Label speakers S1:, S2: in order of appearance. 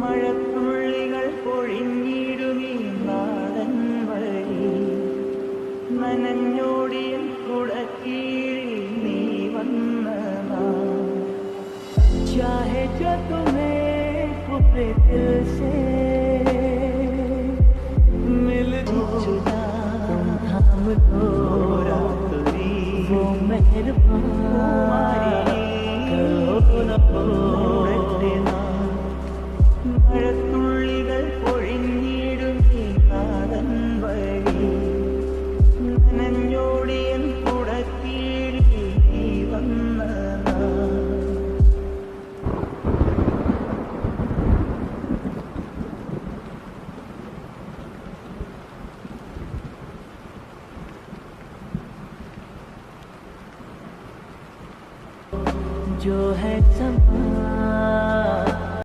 S1: മഴത്തുള്ളികൾ പൊഴിഞ്ഞിടുമീ നാടൻ വഴി നനഞ്ഞോടിയ കുടക്കീഴിൽ നീ വന്ന നാൾ चाहे जो तुम्हें अपने दिल से मिल जुदा तुम थाम दो रात्रि वो मेहरबान जो है समा